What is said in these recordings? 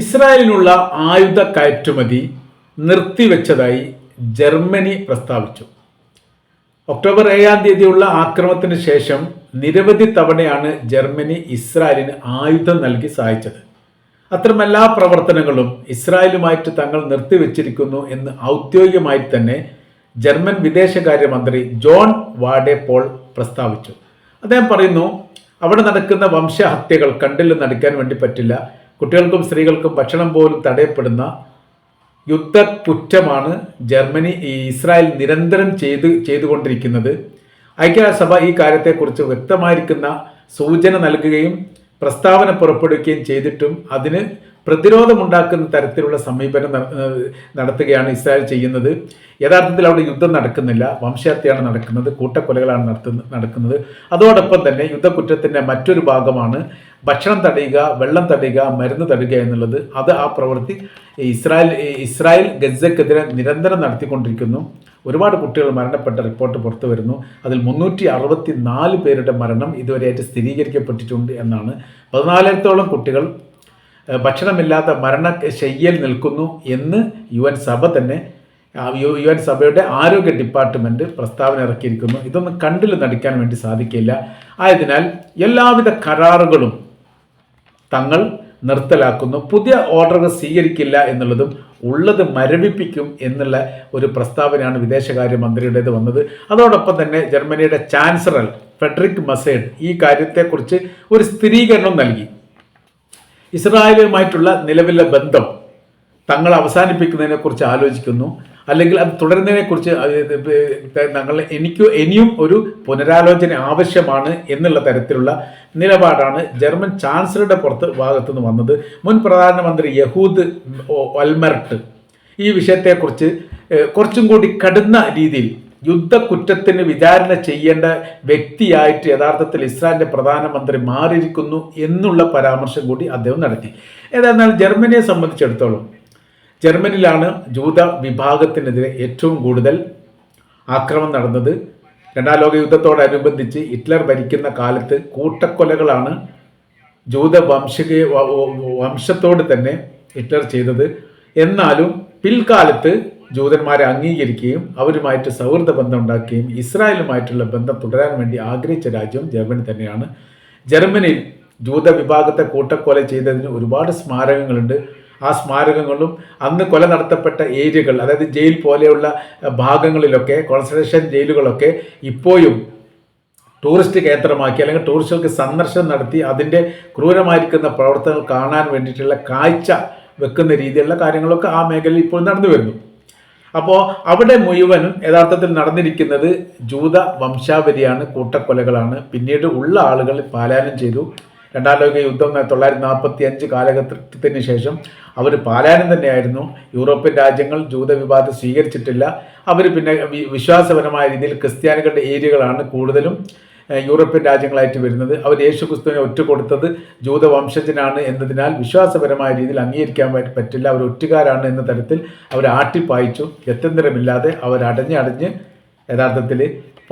ഇസ്രായേലിനുള്ള ആയുധ കയറ്റുമതി നിർത്തിവെച്ചതായി ജർമ്മനി പ്രസ്താവിച്ചു. ഒക്ടോബർ ഏഴാം തീയതിയുള്ള ആക്രമണത്തിന് ശേഷം നിരവധി തവണയാണ് ജർമ്മനി ഇസ്രായേലിന് ആയുധം നൽകി സഹായിച്ചത്. അത്തരം എല്ലാ പ്രവർത്തനങ്ങളും ഇസ്രായേലുമായിട്ട് തങ്ങൾ നിർത്തിവെച്ചിരിക്കുന്നു എന്ന് ഔദ്യോഗികമായി തന്നെ ജർമ്മൻ വിദേശകാര്യമന്ത്രി ജോൺ വാഡെ പോൾ പ്രസ്താവിച്ചു. അദ്ദേഹം പറയുന്നു അവിടെ നടക്കുന്ന വംശഹത്യകൾ കണ്ടില്ലെന്ന് നടിക്കാൻ വേണ്ടി പറ്റില്ല. കുട്ടികൾക്കും സ്ത്രീകൾക്കും ഭക്ഷണം പോലും തടയപ്പെടുന്ന യുദ്ധക്കുറ്റമാണ് ജർമ്മനി ഈ ഇസ്രായേൽ നിരന്തരം ചെയ്ത് ചെയ്തുകൊണ്ടിരിക്കുന്നത്. ഐക്യരാഷ്ട്രസഭ ഈ കാര്യത്തെക്കുറിച്ച് വ്യക്തമായിരിക്കുന്ന സൂചന നൽകുകയും പ്രസ്താവന പുറപ്പെടുവിക്കുകയും ചെയ്തിട്ടും അതിന് പ്രതിരോധമുണ്ടാക്കുന്ന തരത്തിലുള്ള സമീപനം നടത്തുകയാണ് ഇസ്രായേൽ ചെയ്യുന്നത്. യഥാർത്ഥത്തിൽ അവിടെ യുദ്ധം നടക്കുന്നില്ല. വംശഹത്യാണ് നടക്കുന്നത്. കൂട്ടക്കൊലകളാണ് നടത്തുന്ന നടക്കുന്നത്. അതോടൊപ്പം തന്നെ യുദ്ധക്കുറ്റത്തിന്റെ മറ്റൊരു ഭാഗമാണ് ഭക്ഷണം തടയുക വെള്ളം തടയുക മരുന്ന് തടയുക എന്നുള്ളത് അത് ആ പ്രവൃത്തി ഇസ്രായേൽ ഇസ്രായേൽ ഗസക്കെതിരെ നിരന്തരം നടത്തിക്കൊണ്ടിരിക്കുന്നു. ഒരുപാട് കുട്ടികൾ മരണപ്പെട്ട റിപ്പോർട്ട് പുറത്തു വരുന്നു. അതിൽ മുന്നൂറ്റി അറുപത്തി നാല് പേരുടെ മരണം ഇതുവരെയായിട്ട് സ്ഥിരീകരിക്കപ്പെട്ടിട്ടുണ്ട് എന്നാണ്. പതിനാലായിരത്തോളം കുട്ടികൾ ഭക്ഷണമില്ലാത്ത മരണ ശയ്യൽ നിൽക്കുന്നു എന്ന് യു എൻ സഭ തന്നെ യു യു എൻ സഭയുടെ ആരോഗ്യ ഡിപ്പാർട്ട്മെന്റ് പ്രസ്താവന ഇറക്കിയിരിക്കുന്നു. ഇതൊന്നും കണ്ടിൽ നടിക്കാൻ വേണ്ടി സാധിക്കില്ല. ആയതിനാൽ എല്ലാവിധ കരാറുകളും തങ്ങൾ നിർത്തലാക്കുന്നു. പുതിയ ഓർഡറുകൾ സ്വീകരിക്കില്ല എന്നുള്ളതും ഉള്ളത് മരവിപ്പിക്കും എന്നുള്ള ഒരു പ്രസ്താവനയാണ് വിദേശകാര്യമന്ത്രിയുടേത് വന്നത്. അതോടൊപ്പം തന്നെ ജർമ്മനിയുടെ ചാൻസലർ ഫെഡറിക് മസേഡ് ഈ കാര്യത്തെക്കുറിച്ച് ഒരു സ്ഥിരീകരണം നൽകി. ഇസ്രായേലുമായിട്ടുള്ള നിലവിലെ ബന്ധം തങ്ങൾ അവസാനിപ്പിക്കുന്നതിനെക്കുറിച്ച് ആലോചിക്കുന്നു. അല്ലെങ്കിൽ അത് തുടരുന്നതിനെക്കുറിച്ച് ഞങ്ങൾ എനിക്ക് ഇനിയും ഒരു പുനരാലോചന ആവശ്യമാണ് എന്നുള്ള തരത്തിലുള്ള നിലപാടാണ് ജർമ്മൻ ചാൻസലറുടെ പുറത്ത് ഭാഗത്തു നിന്ന് വന്നത്. മുൻ പ്രധാനമന്ത്രി യഹൂദ് ഒൽമർട്ട് ഈ വിഷയത്തെക്കുറിച്ച് കുറച്ചും കൂടി കടുന്ന രീതിയിൽ യുദ്ധ യുദ്ധക്കുറ്റത്തിന് വിചാരണ ചെയ്യേണ്ട വ്യക്തിയായിട്ട് യഥാർത്ഥത്തിൽ ഇസ്രായേലിന്റെ പ്രധാനമന്ത്രി മാറിയിരിക്കുന്നു എന്നുള്ള പരാമർശം കൂടി അദ്ദേഹം നടത്തി. ഏതായിരുന്നാൽ ജർമ്മനിയെ സംബന്ധിച്ചിടത്തോളം ജർമ്മനിയിലാണ് ജൂത വിഭാഗത്തിനെതിരെ ഏറ്റവും കൂടുതൽ ആക്രമം നടന്നത്. രണ്ടാം ലോക യുദ്ധത്തോടനുബന്ധിച്ച് ഹിറ്റ്ലർ ഭരിക്കുന്ന കാലത്ത് കൂട്ടക്കൊലകളാണ് ജൂത വംശക വംശത്തോട് തന്നെ ഹിറ്റ്ലർ ചെയ്തത്. എന്നാലും പിൽക്കാലത്ത് ജൂതന്മാരെ അംഗീകരിക്കുകയും അവരുമായിട്ട് സൗഹൃദ ബന്ധം ഉണ്ടാക്കുകയും ഇസ്രായേലുമായിട്ടുള്ള ബന്ധം തുടരാൻ വേണ്ടി ആഗ്രഹിച്ച രാജ്യം ജർമ്മനി തന്നെയാണ്. ജർമ്മനിയിൽ ജൂത വിഭാഗത്തെ കൂട്ടക്കൊല ചെയ്തതിന് ഒരുപാട് സ്മാരകങ്ങളുണ്ട്. ആ സ്മാരകങ്ങളും അന്ന് കൊല നടത്തപ്പെട്ട ഏരിയകൾ അതായത് ജയിൽ പോലെയുള്ള ഭാഗങ്ങളിലൊക്കെ കോൺസെൻട്രേഷൻ ജയിലുകളൊക്കെ ഇപ്പോഴും ടൂറിസ്റ്റ് കേന്ദ്രമാക്കി അല്ലെങ്കിൽ ടൂറിസ്റ്റുകൾക്ക് സന്ദർശനം നടത്തി അതിന്റെ ക്രൂരമായിരിക്കുന്ന പ്രവർത്തനങ്ങൾ കാണാൻ വേണ്ടിയിട്ടുള്ള കാഴ്ച വെക്കുന്ന രീതിയിലുള്ള കാര്യങ്ങളൊക്കെ ആ മേഖലയിൽ ഇപ്പോൾ നടന്നു വരുന്നു. അപ്പോൾ അവിടെ മുഴുവനും യഥാർത്ഥത്തിൽ നടന്നിരിക്കുന്നത് ജൂത വംശാവലിയാണ് കൂട്ടക്കൊലകളാണ്. പിന്നീട് ഉള്ള ആളുകൾ പാലായനം ചെയ്തു. രണ്ടാം ലോക യുദ്ധം തൊള്ളായിരത്തി നാൽപ്പത്തി അഞ്ച് കാലഘട്ടത്തിന് ശേഷം അവർ പാലായനം തന്നെയായിരുന്നു. യൂറോപ്യൻ രാജ്യങ്ങൾ ജൂതവിവാദം സ്വീകരിച്ചിട്ടില്ല. അവർ പിന്നെ വിശ്വാസപരമായ രീതിയിൽ ക്രിസ്ത്യാനികളുടെ ഏരിയകളാണ് കൂടുതലും യൂറോപ്യൻ രാജ്യങ്ങളായിട്ട് വരുന്നത്. അവർ യേശു ക്രിസ്തുവിനെ ഒറ്റ കൊടുത്തത് ജൂതവംശജനാണ് എന്നതിനാൽ വിശ്വാസപരമായ രീതിയിൽ അംഗീകരിക്കാൻ പറ്റില്ല. അവർ ഒറ്റുകാരാണ് എന്ന തരത്തിൽ അവർ ആട്ടിപ്പായിച്ചു. ഗത്യന്തരമില്ലാതെ അവർ അടഞ്ഞ് അടഞ്ഞ് യഥാർത്ഥത്തിൽ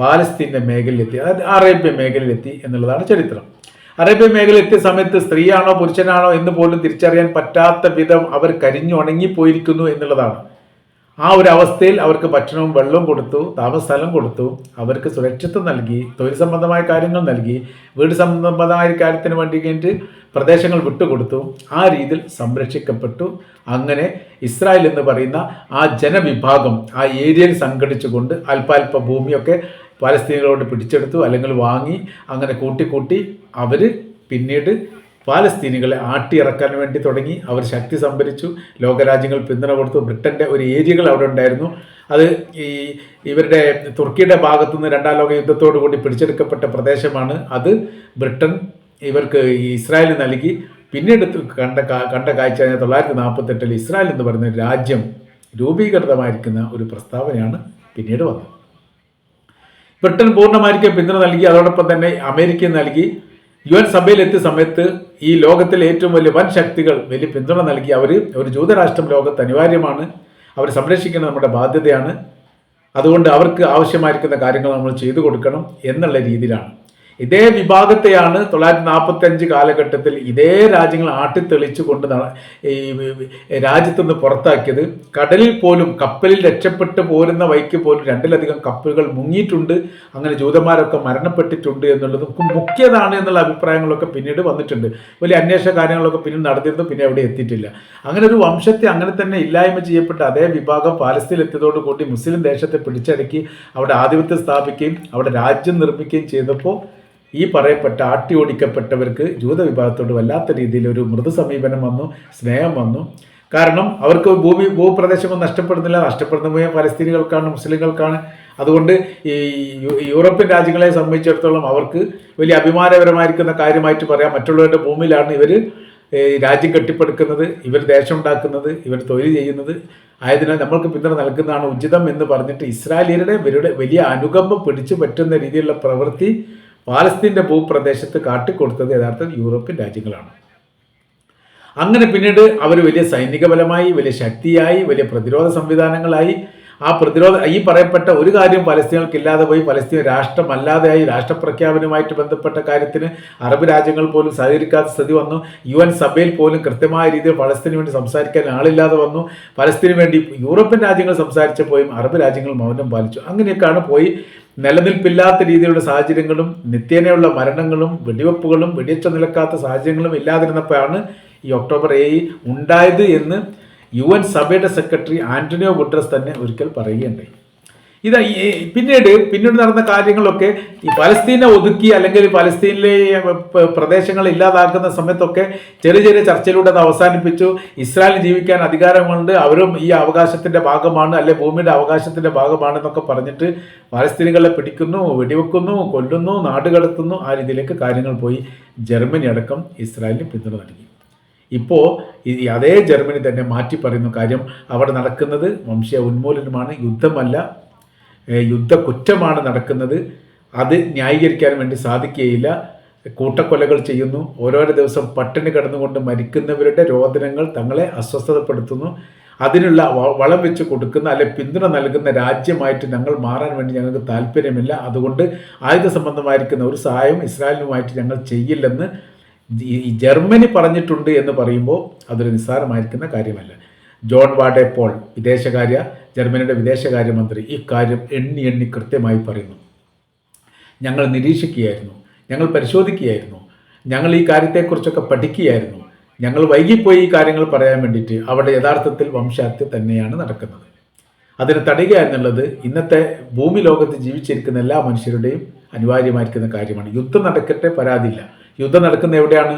പാലസ്തീന്റെ മേഖലയിലെത്തി അതായത് അറേബ്യ മേഖലയിലെത്തി എന്നുള്ളതാണ് ചരിത്രം. അറേബ്യ മേഖല എത്തിയ സമയത്ത് സ്ത്രീയാണോ പുരുഷനാണോ എന്ന് പോലും തിരിച്ചറിയാൻ പറ്റാത്ത വിധം അവർ കരിഞ്ഞു ഉണങ്ങിപ്പോയിരിക്കുന്നു എന്നുള്ളതാണ്. ആ ഒരു അവസ്ഥയിൽ അവർക്ക് ഭക്ഷണവും വെള്ളവും കൊടുത്തു താമസസ്ഥലം കൊടുത്തു അവർക്ക് സുരക്ഷിതത്വം നൽകി തൊഴിൽ സംബന്ധമായ കാര്യങ്ങൾ നൽകി വീട് സംബന്ധമായ കാര്യത്തിന് വേണ്ടിയിട്ട് പ്രദേശങ്ങൾ വിട്ടുകൊടുത്തു ആ രീതിയിൽ സംരക്ഷിക്കപ്പെട്ടു. അങ്ങനെ ഇസ്രായേൽ എന്ന് പറയുന്ന ആ ജനവിഭാഗം ആ ഏരിയയിൽ സംഘടിച്ചുകൊണ്ട് അല്പാൽപ ഭൂമിയൊക്കെ പാലസ്തീനികളോട് പിടിച്ചെടുത്തു അല്ലെങ്കിൽ വാങ്ങി അങ്ങനെ കൂട്ടിക്കൂട്ടി അവർ പിന്നീട് പാലസ്തീനികളെ ആട്ടിയിറക്കാൻ വേണ്ടി തുടങ്ങി. അവർ ശക്തി സംഭരിച്ചു ലോകരാജ്യങ്ങൾ പിന്തുണ കൊടുത്തു. ബ്രിട്ടന്റെ ഒരു ഏരിയകൾ അവിടെ ഉണ്ടായിരുന്നു. അത് ഈ ഇവരുടെ തുർക്കിയുടെ ഭാഗത്തു നിന്ന് രണ്ടാം ലോക യുദ്ധത്തോടു കൂടി പിടിച്ചെടുക്കപ്പെട്ട പ്രദേശമാണ് അത്. ബ്രിട്ടൻ ഇവർക്ക് ഇസ്രായേൽ നൽകി. പിന്നീട് കണ്ട കണ്ട കാഴ്ച തൊള്ളായിരത്തി നാൽപ്പത്തെട്ടിൽ ഇസ്രായേൽ എന്ന് പറയുന്ന രാജ്യം രൂപീകൃതമായിരിക്കുന്ന ഒരു പ്രസ്താവനയാണ് പിന്നീട് വന്നത്. ബ്രിട്ടൻ പൂർണമായിരിക്കും പിന്തുണ നൽകി. അതോടൊപ്പം തന്നെ അമേരിക്ക നൽകി. യു എൻ സഭയിൽ എത്തിയ സമയത്ത് ഈ ലോകത്തിലെ ഏറ്റവും വലിയ വൻ ശക്തികൾ വലിയ പിന്തുണ നൽകി. അവർ ഒരു ജൂതരാഷ്ട്രം ലോകത്ത് അനിവാര്യമാണ്. അവർ സംരക്ഷിക്കേണ്ടത് നമ്മുടെ ബാധ്യതയാണ്. അതുകൊണ്ട് അവർക്ക് ആവശ്യമായിരിക്കുന്ന കാര്യങ്ങൾ നമ്മൾ ചെയ്തു കൊടുക്കണം എന്നുള്ള രീതിയിലാണ്. ഇതേ വിഭാഗത്തെയാണ് തൊള്ളായിരത്തി നാൽപ്പത്തി അഞ്ച് കാലഘട്ടത്തിൽ ഇതേ രാജ്യങ്ങൾ ആട്ടിത്തെളിച്ചു കൊണ്ട് നട- ഈ രാജ്യത്തുനിന്ന് പുറത്താക്കിയത്. കടലിൽ പോലും കപ്പലിൽ രക്ഷപ്പെട്ട് പോരുന്ന വൈക്ക് പോലും രണ്ടിലധികം കപ്പലുകൾ മുങ്ങിയിട്ടുണ്ട്. അങ്ങനെ ജൂതന്മാരൊക്കെ മരണപ്പെട്ടിട്ടുണ്ട് എന്നുള്ളത് മുഖ്യതാണ് എന്നുള്ള അഭിപ്രായങ്ങളൊക്കെ പിന്നീട് വന്നിട്ടുണ്ട്. വലിയ അന്വേഷണ കാര്യങ്ങളൊക്കെ പിന്നീട് നടന്നിരുന്നു പിന്നെ അവിടെ എത്തിയിട്ടില്ല. അങ്ങനെ ഒരു വംശത്തെ അങ്ങനെ തന്നെ ഇല്ലായ്മ ചെയ്യപ്പെട്ട അതേ വിഭാഗം പാലസ്തീനിൽ എത്തിയതോടുകൂടി മുസ്ലിം ദേശത്തെ പിടിച്ചടക്കി അവിടെ ആധിപത്യം സ്ഥാപിക്കുകയും അവിടെ രാജ്യം നിർമ്മിക്കുകയും ചെയ്തപ്പോൾ ഈ പറയപ്പെട്ട ആട്ടി ഓടിക്കപ്പെട്ടവർക്ക് ജൂത വിഭാഗത്തോട് വല്ലാത്ത രീതിയിൽ ഒരു മൃദു സമീപനം വന്നു സ്നേഹം വന്നു. കാരണം അവർക്ക് ഭൂമി ഭൂപ്രദേശമൊന്നും നഷ്ടപ്പെടുന്നില്ല. നഷ്ടപ്പെടുന്ന പോയ പലസ്തീനികൾക്കാണ് മുസ്ലിങ്ങൾക്കാണ്. അതുകൊണ്ട് ഈ യൂറോപ്യൻ രാജ്യങ്ങളെ സംബന്ധിച്ചിടത്തോളം അവർക്ക് വലിയ അഭിമാനപരമായിരിക്കുന്ന കാര്യമായിട്ട് പറയാം. മറ്റുള്ളവരുടെ ഭൂമിയിലാണ് ഇവർ രാജ്യം കെട്ടിപ്പടുക്കുന്നത് ഇവർ ദേശം ഉണ്ടാക്കുന്നത് ഇവർ തൊഴിൽ ചെയ്യുന്നത്. ആയതിനാൽ നമ്മൾക്ക് പിന്തുണ നൽകുന്നതാണ് ഉചിതം എന്ന് പറഞ്ഞിട്ട് ഇസ്രായേലിയരുടെ ഇവരുടെ വലിയ അനുകമ്പം പിടിച്ചു പറ്റുന്ന രീതിയിലുള്ള പ്രവൃത്തി പാലസ്തീന്റെ ഭൂപ്രദേശത്ത് കാട്ടിക്കൊടുത്തത് യഥാർത്ഥത്തിൽ യൂറോപ്യൻ രാജ്യങ്ങളാണ്. അങ്ങനെ പിന്നീട് അവർ വലിയ സൈനിക ബലമായി വലിയ ശക്തിയായി വലിയ പ്രതിരോധ സംവിധാനങ്ങളായി. ആ പ്രതിരോധ ഈ പറയപ്പെട്ട ഒരു കാര്യം പലസ്തീനുകൾക്ക് ഇല്ലാതെ പോയി. പലസ്തീൻ രാഷ്ട്രമല്ലാതെയായി രാഷ്ട്രപ്രഖ്യാപനവുമായിട്ട് ബന്ധപ്പെട്ട കാര്യത്തിന് അറബ് രാജ്യങ്ങൾ പോലും സഹകരിക്കാത്ത സ്ഥിതി വന്നു. യു എൻ സഭയിൽ പോലും കൃത്യമായ രീതിയിൽ പലസ്തീന് വേണ്ടി സംസാരിക്കാൻ ആളില്ലാതെ വന്നു. പലസ്തീന് വേണ്ടി യൂറോപ്യൻ രാജ്യങ്ങൾ സംസാരിച്ചപ്പോഴും അറബ് രാജ്യങ്ങൾ മൗനം പാലിച്ചു. അങ്ങനെയൊക്കെയാണ് പോയി നിലനിൽപ്പില്ലാത്ത രീതിയിലുള്ള സാഹചര്യങ്ങളും നിത്യേനയുള്ള മരണങ്ങളും വെടിവെപ്പുകളും വെടിയച്ച നിലക്കാത്ത സാഹചര്യങ്ങളും ഇല്ലാതിരുന്നപ്പോഴാണ് ഈ ഒക്ടോബർ ഏഴ് ഉണ്ടായത് എന്ന് യു എൻ സഭയുടെ സെക്രട്ടറി ആന്റണിയോ ഗുട്രസ് തന്നെ ഒരിക്കൽ പറയുകയുണ്ടായി. ഇത് പിന്നീട് പിന്നീട് നടന്ന കാര്യങ്ങളൊക്കെ ഈ പലസ്തീനെ ഒതുക്കി അല്ലെങ്കിൽ പലസ്തീനിലെ പ്രദേശങ്ങൾ ഇല്ലാതാക്കുന്ന സമയത്തൊക്കെ ചെറിയ ചെറിയ ചർച്ചയിലൂടെ അത് അവസാനിപ്പിച്ചു. ഇസ്രായേൽ ജീവിക്കാൻ അധികാരമുണ്ട്. അവരും ഈ അവകാശത്തിന്റെ ഭാഗമാണ് അല്ലെ ഭൂമിയുടെ അവകാശത്തിന്റെ ഭാഗമാണെന്നൊക്കെ പറഞ്ഞിട്ട് പലസ്തീനുകളെ പിടിക്കുന്നു വെടിവെക്കുന്നു കൊല്ലുന്നു നാടുകടത്തുന്നു ആ രീതിയിലേക്ക് കാര്യങ്ങൾ പോയി. ജർമ്മനി അടക്കം ഇസ്രായേലിന് പിന്തുണ നൽകി. ഇപ്പോൾ ഈ അതേ ജർമ്മനി തന്നെ മാറ്റി പറയുന്ന കാര്യം അവിടെ നടക്കുന്നത് വംശീയ ഉന്മൂലനമാണ്. യുദ്ധമല്ല യുദ്ധക്കുറ്റമാണ് നടക്കുന്നത്. അത് ന്യായീകരിക്കാൻ വേണ്ടി സാധിക്കുകയില്ല. കൂട്ടക്കൊലകൾ ചെയ്യുന്നു. ഓരോരോ ദിവസം പട്ടിണി കിടന്നുകൊണ്ട് മരിക്കുന്നവരുടെ രോദനങ്ങൾ തങ്ങളെ അസ്വസ്ഥതപ്പെടുത്തുന്നു. അതിനുള്ള വളം വെച്ച് കൊടുക്കുന്ന അല്ലെ പിന്തുണ നൽകുന്ന രാജ്യമായിട്ട് ഞങ്ങൾ മാറാൻ വേണ്ടി ഞങ്ങൾക്ക് താല്പര്യമില്ല. അതുകൊണ്ട് ആയുധ സംബന്ധമായിരിക്കുന്ന ഒരു സഹായം ഇസ്രായേലിനുമായിട്ട് ഞങ്ങൾ ചെയ്യില്ലെന്ന് ജർമ്മനി പറഞ്ഞിട്ടുണ്ട് എന്ന് പറയുമ്പോൾ അതൊരു നിസ്സാരമായിരിക്കുന്ന കാര്യമല്ല. ജോൺ വാഡെ പോൾ വിദേശകാര്യ ജർമ്മനിയുടെ വിദേശകാര്യമന്ത്രി ഇക്കാര്യം കാര്യം എണ്ണി എണ്ണി കൃത്യമായി പറയുന്നു. ഞങ്ങൾ നിരീക്ഷിക്കുകയായിരുന്നു. ഞങ്ങൾ പരിശോധിക്കുകയായിരുന്നു. ഞങ്ങൾ ഈ കാര്യത്തെക്കുറിച്ചൊക്കെ പഠിക്കുകയായിരുന്നു. ഞങ്ങൾ വൈകിപ്പോയി ഈ കാര്യങ്ങൾ പറയാൻ വേണ്ടിയിട്ട് അവിടെ യഥാർത്ഥത്തിൽ വംശഹത്യ തന്നെയാണ് നടക്കുന്നത്. അതിന് തടയുക എന്നുള്ളത് ഇന്നത്തെ ഭൂമി ലോകത്ത് ജീവിച്ചിരിക്കുന്ന എല്ലാ മനുഷ്യരുടെയും അനിവാര്യമായിരിക്കുന്ന കാര്യമാണ്. യുദ്ധം നടക്കട്ടെ പരാതിയില്ല. യുദ്ധം നടക്കുന്ന എവിടെയാണ്?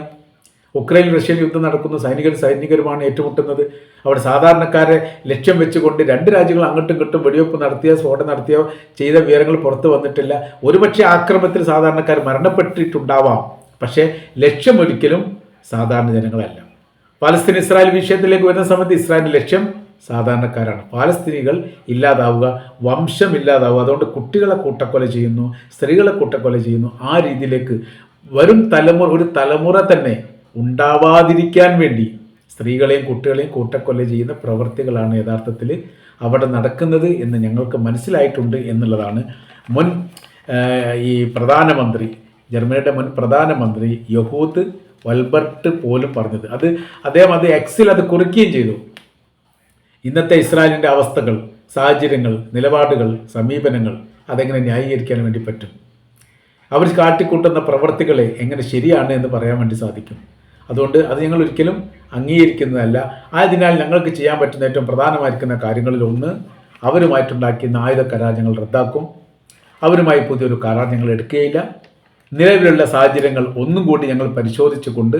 ഉക്രൈൻ റഷ്യൻ യുദ്ധം നടക്കുന്ന സൈനികർ സൈനികരുമാണ് ഏറ്റുമുട്ടുന്നത്. അവിടെ സാധാരണക്കാരെ ലക്ഷ്യം വെച്ചുകൊണ്ട് രണ്ട് രാജ്യങ്ങൾ അങ്ങോട്ടും ഇങ്ങോട്ടും വെടിവെപ്പ് നടത്തിയോ സ്ഫോടനം നടത്തിയോ ചെയ്ത വിവരങ്ങൾ പുറത്തു വന്നിട്ടില്ല. ഒരുപക്ഷെ ആക്രമണത്തിൽ സാധാരണക്കാർ മരണപ്പെട്ടിട്ടുണ്ടാവാം. പക്ഷേ ലക്ഷ്യം ഒരിക്കലും സാധാരണ ജനങ്ങളല്ല. പാലസ്തീൻ ഇസ്രായേൽ വിഷയത്തിലേക്ക് വരുന്ന സമയത്ത് ഇസ്രായേലിന്റെ ലക്ഷ്യം സാധാരണക്കാരാണ്. പാലസ്തീനികൾ ഇല്ലാതാവുക വംശം ഇല്ലാതാവുക അതുകൊണ്ട് കുട്ടികളെ കൂട്ടക്കൊല ചെയ്യുന്നു സ്ത്രീകളെ കൂട്ടക്കൊല ചെയ്യുന്നു. ആ രീതിയിലേക്ക് വരും തലമുറ ഒരു തലമുറ തന്നെ ഉണ്ടാവാതിരിക്കാൻ വേണ്ടി സ്ത്രീകളെയും കുട്ടികളെയും കൂട്ടക്കൊല ചെയ്യുന്ന പ്രവൃത്തികളാണ് യഥാർത്ഥത്തിൽ അവിടെ നടക്കുന്നത് എന്ന് ഞങ്ങൾക്ക് മനസ്സിലായിട്ടുണ്ട് എന്നുള്ളതാണ്. മുൻ ഈ പ്രധാനമന്ത്രി ജർമ്മനിയുടെ മുൻ പ്രധാനമന്ത്രി യഹൂദ് വൽബർട്ട് പോലും പറഞ്ഞത്. അത് അദ്ദേഹം അത് എക്സിൽ അത് കുറിക്കുകയും ചെയ്തു. ഇന്നത്തെ ഇസ്രായേലിന്റെ അവസ്ഥകൾ സാഹചര്യങ്ങൾ നിലപാടുകൾ സമീപനങ്ങൾ അതെങ്ങനെ ന്യായീകരിക്കാൻ വേണ്ടി പറ്റും? അവർ കാട്ടിക്കൂട്ടുന്ന പ്രവർത്തികളെ എങ്ങനെ ശരിയാണ് എന്ന് പറയാൻ വേണ്ടി സാധിക്കും. അതുകൊണ്ട് അത് ഞങ്ങൾ ഒരിക്കലും അംഗീകരിക്കുന്നതല്ല. ആയതിനാൽ ഞങ്ങൾക്ക് ചെയ്യാൻ പറ്റുന്ന ഏറ്റവും പ്രധാനമായിരിക്കുന്ന കാര്യങ്ങളിൽ ഒന്ന് അവരുമായിട്ടുണ്ടാക്കിയ ആയുധ കരാർ ഞങ്ങൾ റദ്ദാക്കും. അവരുമായി പുതിയൊരു കരാർ ഞങ്ങൾ എടുക്കുകയില്ല. നിലവിലുള്ള സാഹചര്യങ്ങൾ ഒന്നും കൂടി ഞങ്ങൾ പരിശോധിച്ചുകൊണ്ട്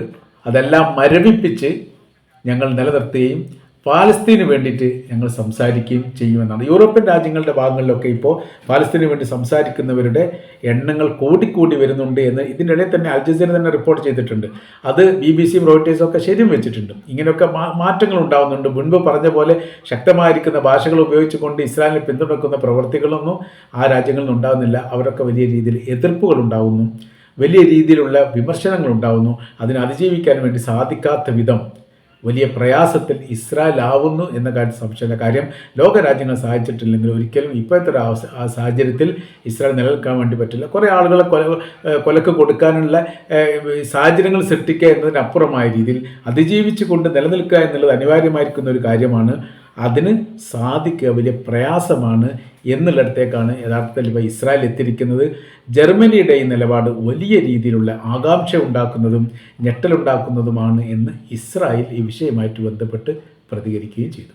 അതെല്ലാം മരവിപ്പിച്ച് ഞങ്ങൾ നിലനിർത്തുകയും പാലസ്തീന് വേണ്ടിയിട്ട് ഞങ്ങൾ സംസാരിക്കുകയും ചെയ്യുമെന്നാണ്. യൂറോപ്യൻ രാജ്യങ്ങളുടെ ഭാഗങ്ങളിലൊക്കെ ഇപ്പോൾ പാലസ്തീന് വേണ്ടി സംസാരിക്കുന്നവരുടെ എണ്ണങ്ങൾ കൂടിക്കൂടി വരുന്നുണ്ട് എന്ന് ഇതിന്റെ ഇടയിൽ തന്നെ അൽജസീന തന്നെ റിപ്പോർട്ട് ചെയ്തിട്ടുണ്ട്. അത് ബി ബി സിയും റോയിട്ടേഴ്സും ഒക്കെ ശരിയും വെച്ചിട്ടുണ്ട്. ഇങ്ങനെയൊക്കെ മാറ്റങ്ങൾ ഉണ്ടാകുന്നുണ്ട് മുൻപ് പറഞ്ഞ പോലെ ശക്തമായിരിക്കുന്ന ഭാഷകൾ ഉപയോഗിച്ചുകൊണ്ട് ഇസ്രായേലിനെ പിന്തുണക്കുന്ന പ്രവർത്തികളൊന്നും ആ രാജ്യങ്ങളിൽ ഉണ്ടാകുന്നില്ല അവരൊക്കെ വലിയ രീതിയിൽ എതിർപ്പുകൾ ഉണ്ടാകുന്നു വലിയ രീതിയിലുള്ള വിമർശനങ്ങൾ ഉണ്ടാകുന്നു അതിനെ അതിജീവിക്കാൻ വേണ്ടി സാധിക്കാത്ത വിധം വലിയ പ്രയാസത്തിൽ ഇസ്രായേൽ ആവുന്നു എന്ന കാര്യം സംശയമില്ല കാര്യം ലോകരാജ്യങ്ങൾ സഹായിച്ചിട്ടില്ലെങ്കിൽ ഒരിക്കലും ഇപ്പോഴത്തെ ഒരു ആ സാഹചര്യത്തിൽ ഇസ്രായേൽ നിലനിൽക്കാൻ വേണ്ടി പറ്റില്ല. കുറേ ആളുകളെ കൊല കൊലക്ക് കൊടുക്കാനുള്ള സാഹചര്യങ്ങൾ സൃഷ്ടിക്കുക എന്നതിനപ്പുറമായ രീതിയിൽ അതിജീവിച്ചുകൊണ്ട് നിലനിൽക്കുക എന്നുള്ളത് അനിവാര്യമായിരിക്കുന്ന ഒരു കാര്യമാണ്. അതിന് സാധിക്കുക വലിയ പ്രയാസമാണ് എന്നുള്ളിടത്തേക്കാണ് യഥാർത്ഥത്തിൽ ഇപ്പോൾ ഇസ്രായേൽ എത്തിയിരിക്കുന്നത്. ജർമ്മനിയുടെ ഈ നിലപാട് വലിയ രീതിയിലുള്ള ആകാംക്ഷ ഉണ്ടാക്കുന്നതും ഞെട്ടലുണ്ടാക്കുന്നതുമാണ് എന്ന് ഇസ്രായേൽ ഈ വിഷയമായിട്ട് ബന്ധപ്പെട്ട് പ്രതികരിക്കുകയും ചെയ്തു.